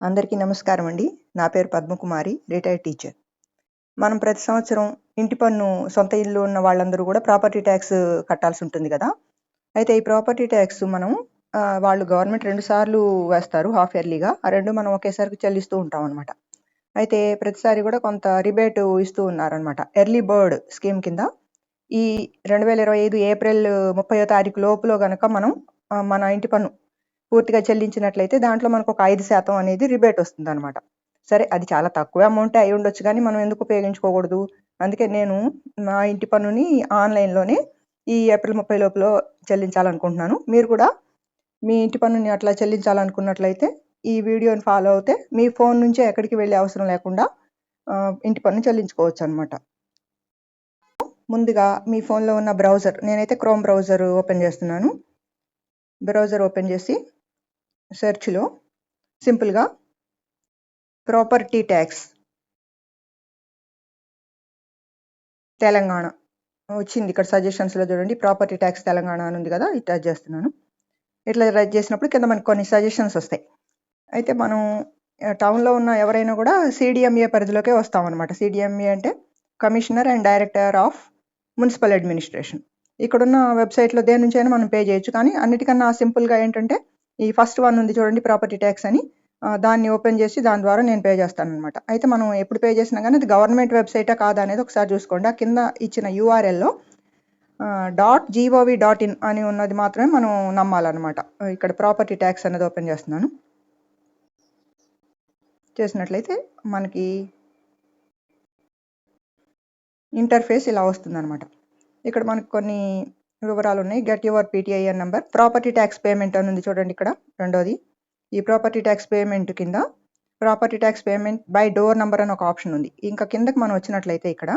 అందరికీ నమస్కారం అండి. నా పేరు పద్మకుమారి రిటైర్డ్ టీచర్. మనం ప్రతి సంవత్సరం ఇంటి పన్ను సొంత ఇల్లు ఉన్న వాళ్ళందరూ కూడా ప్రాపర్టీ ట్యాక్స్ కట్టాల్సి ఉంటుంది కదా. అయితే ఈ ప్రాపర్టీ ట్యాక్స్ మనం ఆ, వాళ్ళు గవర్నమెంట్ రెండు సార్లు వేస్తారు హాఫ్ ఇయర్లీగా. ఆ రెండు మనం ఒకేసారి చెల్లిస్తూ ఉంటాం అనమాట అయితే ప్రతిసారి కూడా కొంత రిబేట్ ఇస్తూ ఉన్నారనమాట ఎర్లీ బర్డ్ స్కీమ్ కింద ఈ రెండు వేల ఇరవై ఐదు ఏప్రిల్ ముప్పయో తారీఖు లోపులో కనుక మనం మన ఇంటి పన్ను పూర్తిగా చెల్లించినట్లయితే దాంట్లో మనకు ఒక ఐదు శాతం అనేది రిబేట్ వస్తుంది అనమాట సరే అది చాలా తక్కువ అమౌంట్ అయి ఉండొచ్చు కానీ మనం ఎందుకు ఉపయోగించుకోకూడదు? అందుకే నేను నా ఇంటి పన్నుని ఆన్లైన్లోనే ఈ ఏప్రిల్ ముప్పై లోపల చెల్లించాలనుకుంటున్నాను. మీరు కూడా మీ ఇంటి పన్నుని అట్లా చెల్లించాలనుకున్నట్లయితే ఈ వీడియోని ఫాలో అవుతే మీ ఫోన్ నుంచే ఎక్కడికి వెళ్ళే అవసరం లేకుండా ఇంటి పన్ను చెల్లించుకోవచ్చు అనమాట ముందుగా మీ ఫోన్లో ఉన్న బ్రౌజర్ నేనైతే క్రోమ్ బ్రౌజర్ ఓపెన్ చేస్తున్నాను. బ్రౌజర్ ఓపెన్ చేసి సెర్చ్లో సింపుల్గా ప్రాపర్టీ ట్యాక్స్ తెలంగాణ వచ్చింది. ఇక్కడ సజెషన్స్లో చూడండి. ప్రాపర్టీ ట్యాక్స్ తెలంగాణ అని ఉంది కదా ఇట్లా చేస్తున్నాను. ఇట్లా టచ్ చేసినప్పుడు కింద మనకు కొన్ని సజెషన్స్ వస్తాయి. అయితే మనం టౌన్లో ఉన్న ఎవరైనా కూడా సిడిఎంఏ పరిధిలోకే వస్తామన్నమాట. సిడిఎంఏ అంటే commissioner and director of municipal administration. ఇక్కడున్న వెబ్సైట్లో దేని నుంచైనా మనం పే చేయొచ్చు. కానీ అన్నిటికన్నా సింపుల్గా ఏంటంటే ఈ ఫస్ట్ వన్ ఉంది చూడండి ప్రాపర్టీ ట్యాక్స్ అని. దాన్ని ఓపెన్ చేసి దాని ద్వారా నేను పే చేస్తాను అనమాట అయితే మనం ఎప్పుడు పే చేసినా కానీ అది గవర్నమెంట్ వెబ్సైటా కాదా అనేది ఒకసారి చూసుకోండి. ఆ కింద ఇచ్చిన యూఆర్ఎల్లో డాట్ జీఓవి డాట్ ఇన్ అని ఉన్నది మాత్రమే మనం నమ్మాలన్నమాట. ఇక్కడ ప్రాపర్టీ ట్యాక్స్ అనేది ఓపెన్ చేస్తున్నాను. చేసినట్లయితే మనకి ఇంటర్ఫేస్ ఇలా వస్తుందన్నమాట. ఇక్కడ మనకు కొన్ని వివరాలు ఉన్నాయి get your PTIN number property tax payment అని ఉంది చూడండి ఇక్కడ రెండోది. ఈ ప్రాపర్టీ ట్యాక్స్ పేమెంట్ కింద property tax payment by door number అని ఒక ఆప్షన్ ఉంది. ఇంకా కిందకి మనం వచ్చినట్లయితే ఇక్కడ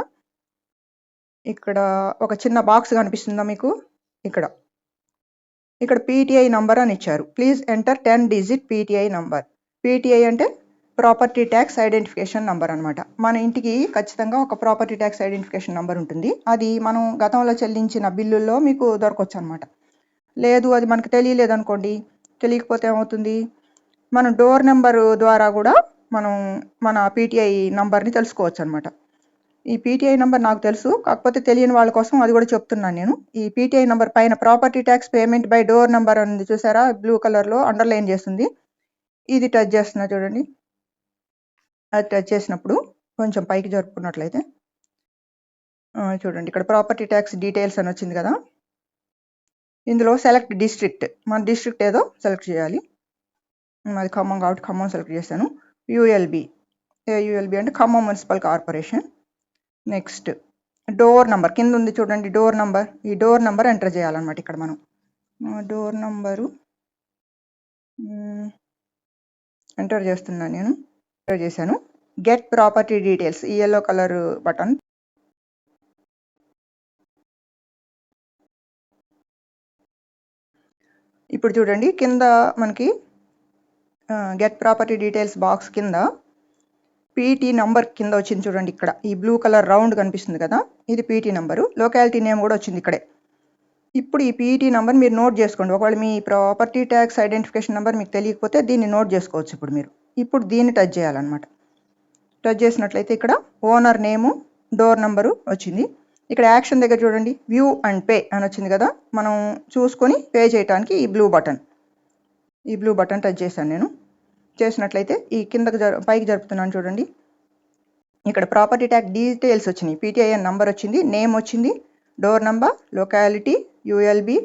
ఇక్కడ ఒక చిన్న బాక్స్ కనిపిస్తుందా మీకు? ఇక్కడ. ఇక్కడ పీటీఐ నంబర్ అని ఇచ్చారు. Please enter ten digit PTI number PTI అంటే ప్రాపర్టీ ట్యాక్స్ ఐడెంటిఫికేషన్ నంబర్ అనమాట మన ఇంటికి ఖచ్చితంగా ఒక ప్రాపర్టీ ట్యాక్స్ ఐడెంటిఫికేషన్ నంబర్ ఉంటుంది. అది మనం గతంలో చెల్లించిన బిల్లుల్లో మీకు దొరకవచ్చు అనమాట లేదు అది మనకు తెలియలేదు అనుకోండి తెలియకపోతే ఏమవుతుంది? మనం డోర్ నెంబర్ ద్వారా కూడా మనం మన పీటీఐ నంబర్ని తెలుసుకోవచ్చు అనమాట ఈ పీటీఐ నంబర్ నాకు తెలుసు. కాకపోతే తెలియని వాళ్ళ కోసం అది కూడా చెప్తున్నాను నేను. ఈ పీటీఐ నంబర్ పైన property tax payment by door number ఉంది చూసారా? బ్లూ కలర్లో అండర్లైన్ చేస్తుంది. ఇది టచ్ చేస్తున్నా చూడండి. అది టచ్ చేసినప్పుడు కొంచెం పైకి జరుపుకున్నట్లయితే చూడండి ఇక్కడ ప్రాపర్టీ ట్యాక్స్ డీటెయిల్స్ అని వచ్చింది కదా. ఇందులో సెలెక్ట్ డిస్ట్రిక్ట్ మన డిస్ట్రిక్ట్ ఏదో సెలెక్ట్ చేయాలి. అది ఖమ్మం కాబట్టి ఖమ్మం సెలెక్ట్ చేశాను యుఎల్బి యుఎల్బి అంటే Khammam municipal corporation. Next door number కింద ఉంది చూడండి డోర్ నంబర్. ఈ డోర్ నంబర్ ఎంటర్ చేయాలన్నమాట ఇక్కడ మనం. డోర్ నంబరు ఎంటర్ చేస్తున్నాను నేను. చేశాను. గెట్ ప్రాపర్టీ డీటెయిల్స్ ఈ ఎల్లో కలర్ బటన్ ఇప్పుడు చూడండి కింద మనకి గెట్ ప్రాపర్టీ డీటెయిల్స్ బాక్స్ కింద పీటీ నంబర్ కింద వచ్చింది చూడండి ఇక్కడ. ఈ బ్లూ కలర్ రౌండ్ కనిపిస్తుంది కదా ఇది పీటీ నంబరు లొకాలిటీ నేమ్ కూడా వచ్చింది ఇక్కడే. ఇప్పుడు ఈ పీఈటీ నెంబర్ మీరు నోట్ చేసుకోండి. ఒకవేళ మీ ప్రాపర్టీ ట్యాక్స్ ఐడెంటిఫికేషన్ నెంబర్ మీకు తెలియకపోతే దీన్ని నోట్ చేసుకోవచ్చు ఇప్పుడు మీరు. ఇప్పుడు దీన్ని టచ్ చేయాలన్నమాట. టచ్ చేసినట్లయితే ఇక్కడ ఓనర్ నేము డోర్ నెంబరు వచ్చింది. ఇక్కడ యాక్షన్ దగ్గర చూడండి. వ్యూ అండ్ పే అని వచ్చింది కదా. మనం చూసుకొని పే చేయడానికి ఈ బ్లూ బటన్ ఈ బ్లూ బటన్ టచ్ చేశాను నేను. చేసినట్లయితే ఈ కిందకు జరు పైకి జరుపుతున్నాను చూడండి. ఇక్కడ ప్రాపర్టీ ట్యాక్స్ డీటెయిల్స్ వచ్చినాయి. పీటీఐఎన్ నంబర్ వచ్చింది నేమ్ వచ్చింది door number locality ULB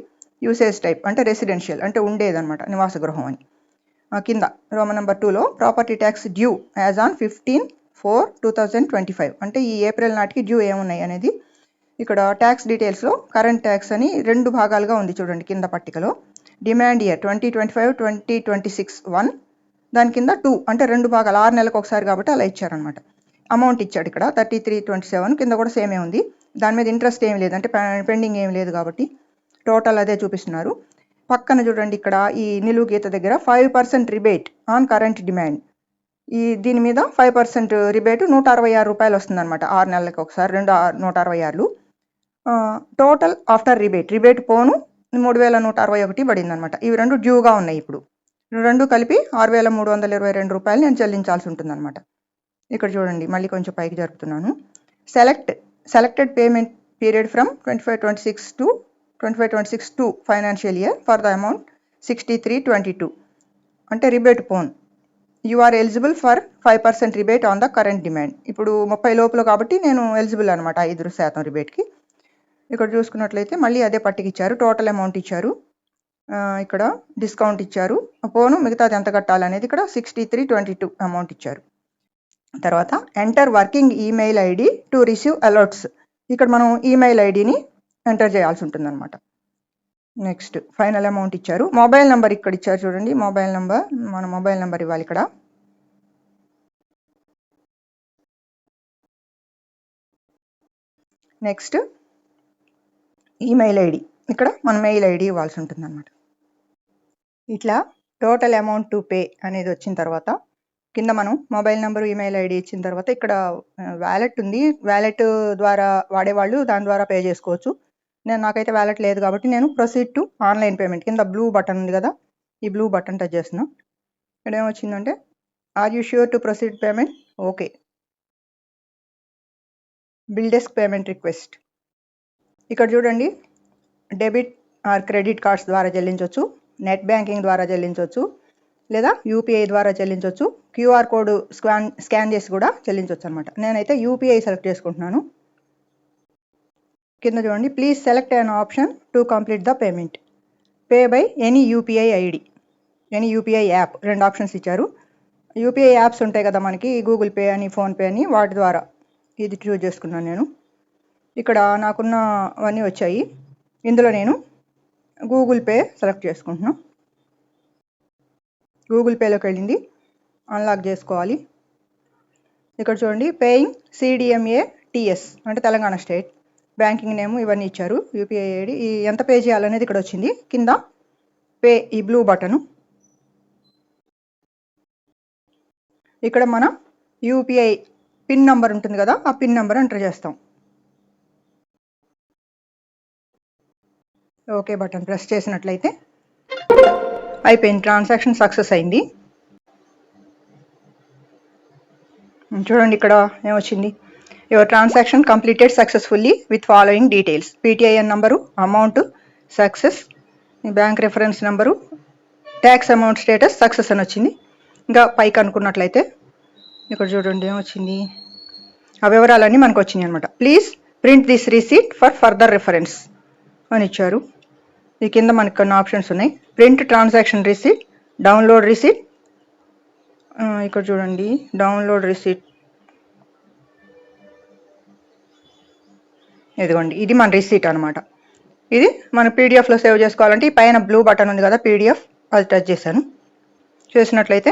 usage type అంటే రెసిడెన్షియల్ అంటే ఉండేదన్నమాట నివాస గృహం అని. కింద రోమ నెంబర్ టూలో property tax due as on fifteen four two thousand twenty five. అంటే ఈ ఏప్రిల్ నాటికి డ్యూ ఏమున్నాయి అనేది ఇక్కడ ట్యాక్స్ డీటెయిల్స్లో కరెంట్ ట్యాక్స్ అని రెండు భాగాలుగా ఉంది చూడండి కింద పట్టికలో. Demand year twenty twenty five twenty twenty six one. దాని కింద టూ. అంటే రెండు భాగాలు. ఆరు నెలలకు ఒకసారి కాబట్టి అలా ఇచ్చారనమాట అమౌంట్ ఇచ్చాడు ఇక్కడ థర్టీ త్రీ ట్వంటీ సెవెన్. కింద కూడా సేమే ఉంది. దాని మీద ఇంట్రెస్ట్ ఏం లేదు. అంటే పెండింగ్ ఏం లేదు కాబట్టి టోటల్ అదే చూపిస్తున్నారు. పక్కన చూడండి ఇక్కడ ఈ నిలువు గీత దగ్గర five percent rebate on current demand ఈ దీని మీద ఫైవ్ పర్సెంట్ రిబేట్ నూట అరవై ఆరు రూపాయలు వస్తుంది అనమాట ఆరు నెలలకు ఒకసారి రెండు నూట అరవై ఆరులు. టోటల్ ఆఫ్టర్ రిబేట్ రిబేట్ పోను మూడు వేల నూట అరవై ఒకటి పడింది అనమాట ఇవి రెండు డ్యూగా ఉన్నాయి ఇప్పుడు. రెండు కలిపి ఆరు వేల మూడు వందల ఇరవై రెండు రూపాయలు నేను చెల్లించాల్సి ఉంటుందన్నమాట. ఇక్కడ చూడండి మళ్ళీ కొంచెం పైకి జరుపుతున్నాను. Select selected payment period from twenty five twenty six to twenty five twenty six to financial year for the amount sixty three twenty two అంటే rebate phone you are eligible for five percent rebate on the current demand ఇప్పుడు ముప్పై లోపల కాబట్టి నేను eligible అనమాట ఐదు శాతం రిబేట్కి ఇక్కడ చూసుకున్నట్లయితే మళ్ళీ అదే పట్టికి ఇచ్చారు టోటల్ అమౌంట్ ఇచ్చారు. ఇక్కడ డిస్కౌంట్ ఇచ్చారు. పోను మిగతాది ఎంత కట్టాలనేది ఇక్కడ sixty three twenty two amount ఇచ్చారు. తర్వాత enter working email ID to receive alerts ఇక్కడ మనం ఈమెయిల్ ఐడిని ఎంటర్ చేయాల్సి ఉంటుందన్నమాట. నెక్స్ట్ ఫైనల్ అమౌంట్ ఇచ్చారు. మొబైల్ నెంబర్ ఇక్కడ ఇచ్చారు చూడండి. మొబైల్ నెంబర్ మన మొబైల్ నెంబర్ ఇవ్వాలి ఇక్కడ. నెక్స్ట్ ఈమెయిల్ ఐడి ఇక్కడ మన మెయిల్ ఐడి ఇవ్వాల్సి ఉంటుంది అనమాట ఇట్లా టోటల్ అమౌంట్ టు పే అనేది వచ్చిన తర్వాత కింద మనం మొబైల్ నెంబర్ ఈమెయిల్ ఐడి ఇచ్చిన తర్వాత ఇక్కడ uh, వ్యాలెట్ ఉంది. వ్యాలెట్ ద్వారా వాడేవాళ్ళు దాని ద్వారా పే చేసుకోవచ్చు. నేను నాకైతే వ్యాలెట్ లేదు కాబట్టి నేను ప్రొసీడ్ టు ఆన్లైన్ పేమెంట్ కింద బ్లూ బటన్ ఉంది కదా? ఈ బ్లూ బటన్ టచ్ చేస్తున్నా. ఇక్కడ ఏమొచ్చిందంటే are you sure to proceed payment okay bill desk payment request ఇక్కడ చూడండి డెబిట్ ఆర్ క్రెడిట్ కార్డ్స్ ద్వారా చెల్లించవచ్చు నెట్ బ్యాంకింగ్ ద్వారా చెల్లించవచ్చు లేదా యూపీఐ ద్వారా చెల్లించవచ్చు క్యూఆర్ కోడ్ స్కాన్ స్కాన్ చేసి కూడా చెల్లించవచ్చు అనమాట నేనైతే యూపీఐ సెలెక్ట్ చేసుకుంటున్నాను. కింద చూడండి. Please select an option to complete the payment pay by any UPI ID any UPI app రెండు ఆప్షన్స్ ఇచ్చారు. యూపీఐ యాప్స్ ఉంటాయి కదా మనకి గూగుల్ పే అని ఫోన్పే అని వాటి ద్వారా ఇది చూజ్ చేసుకున్నాను నేను. ఇక్కడ నాకున్నవన్నీ వచ్చాయి. ఇందులో నేను గూగుల్ పే సెలెక్ట్ చేసుకుంటున్నాను గూగుల్ పేలోకి వెళ్ళింది. అన్లాక్ చేసుకోవాలి. ఇక్కడ చూడండి. పేయింగ్ సిడిఎంఏ టిఎస్ అంటే తెలంగాణ స్టేట్. బ్యాంకింగ్ నేమ్ ఇవన్నీ ఇచ్చారు యూపీఐ ఐడి. ఈ ఎంత పే చేయాలనేది ఇక్కడ వచ్చింది. కింద పే ఈ బ్లూ బటను. ఇక్కడ మన యూపీఐ పిన్ నంబర్ ఉంటుంది కదా ఆ పిన్ నంబర్ ఎంటర్ చేస్తాం. ఓకే బటన్ ప్రెస్ చేసినట్లయితే అయిపోయింది. ట్రాన్సాక్షన్ సక్సెస్ అయింది. చూడండి ఇక్కడ ఏమొచ్చింది. Your transaction completed successfully with following details PTIN number amount success bank reference number tax amount status success అని వచ్చింది. ఇంకా పైకి అనుకున్నట్లయితే ఇక్కడ చూడండి ఏమొచ్చింది? ఆ వివరాలన్నీ మనకు వచ్చినాయి అనమాట please print this receipt for further reference అని ఇచ్చారు. ఈ కింద మనకి కొన్ని ఆప్షన్స్ ఉన్నాయి. Print transaction receipt download receipt ఇక్కడ చూడండి. డౌన్లోడ్ రిసీట్ ఇదిగోండి ఇది మన రిసీట్ అనమాట ఇది మన పీడిఎఫ్లో సేవ్ చేసుకోవాలంటే ఈ పైన బ్లూ బటన్ ఉంది కదా పీడిఎఫ్ అది టచ్ చేశాను. చేసినట్లయితే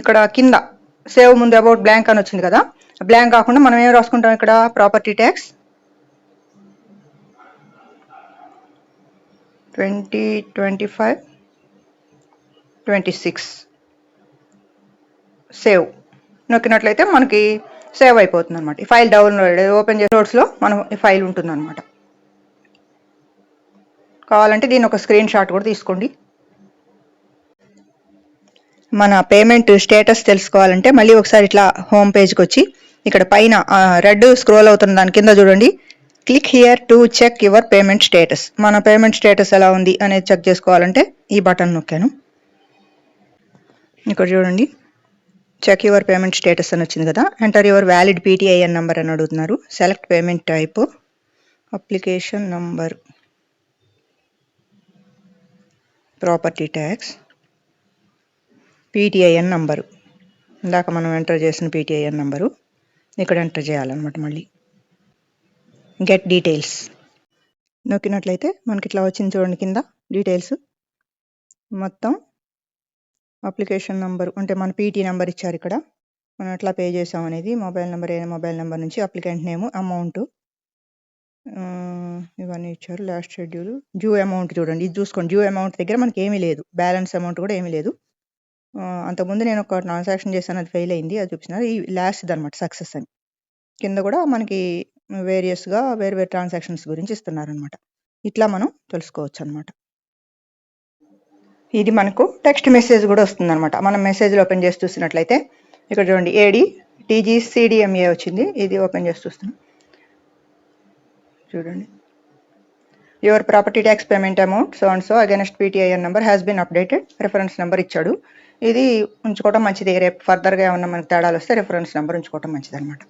ఇక్కడ కింద సేవ్ ముందు అబౌట్ బ్లాంక్ అని వచ్చింది కదా బ్లాంక్ కాకుండా మనం ఏం రాసుకుంటాం ఇక్కడ? Property tax twenty twenty five twenty six save నొక్కినట్లయితే మనకి సేవ్ అయిపోతుంది అనమాట ఈ ఫైల్ డౌన్లోడ్ ఓపెన్ చేసే నోట్స్లో మనం ఈ ఫైల్ ఉంటుంది అనమాట కావాలంటే దీని ఒక స్క్రీన్ షాట్ కూడా తీసుకోండి. మన పేమెంట్ స్టేటస్ తెలుసుకోవాలంటే మళ్ళీ ఒకసారి ఇట్లా హోమ్ పేజ్కి వచ్చి ఇక్కడ పైన రెడ్ స్క్రోల్ అవుతున్న దాని కింద చూడండి. Click here to check your payment status. మన పేమెంట్ స్టేటస్ ఎలా ఉంది అనేది చెక్ చేసుకోవాలంటే ఈ బటన్ నొక్కాను. ఇక్కడ చూడండి. చెక్ యువర్ పేమెంట్ స్టేటస్ అని వచ్చింది కదా. Enter your valid PTIN number అని అడుగుతున్నారు. Select payment type application number property tax PTIN number ఇందాక మనం ఎంటర్ చేసిన పీటీఐఎన్ నంబరు ఇక్కడ ఎంటర్ చేయాలన్నమాట మళ్ళీ. గెట్ డీటెయిల్స్ నొక్కినట్లయితే మనకి ఇట్లా వచ్చింది చూడండి కింద. డీటెయిల్స్ మొత్తం అప్లికేషన్ నెంబర్ అంటే మన పీటీ నెంబర్ ఇచ్చారు ఇక్కడ. మనం ఎట్లా పే చేసాం అనేది మొబైల్ నెంబర్ ఏ మొబైల్ నెంబర్ నుంచి అప్లికెంట్ నేమ్ అమౌంట్ ఇవన్నీ ఇచ్చారు. Last schedule. డ్యూ అమౌంట్ చూడండి. ఇది చూసుకోండి. డ్యూ అమౌంట్ దగ్గర మనకి ఏమీ లేదు. బ్యాలెన్స్ అమౌంట్ కూడా ఏమీ లేదు. అంతకుముందు నేను ఒక ట్రాన్సాక్షన్ చేశాను. అది ఫెయిల్ అయింది. అది చూపిస్తున్నారు. ఈ లాస్ట్ అనమాట సక్సెస్ అని. కింద కూడా మనకి వేరియస్గా వేరు వేరు ట్రాన్సాక్షన్స్ గురించి ఇస్తున్నారు అనమాట ఇట్లా మనం తెలుసుకోవచ్చు అనమాట ఇది మనకు టెక్స్ట్ మెసేజ్ కూడా వస్తుంది అనమాట మనం మెసేజ్లో ఓపెన్ చేసి చూసినట్లయితే ఇక్కడ చూడండి ఏడి టీజీ సిడిఎంఏ వచ్చింది. ఇది ఓపెన్ చేసి చూస్తున్నాం. చూడండి. Your property tax payment amount so and so against PTIN number has been updated reference number ఇచ్చాడు. ఇది ఉంచుకోవడం మంచిది. రేపు ఫర్దర్గా ఏమన్నా మనకి తేడాలు వస్తే రిఫరెన్స్ నెంబర్ ఉంచుకోవడం మంచిది అనమాట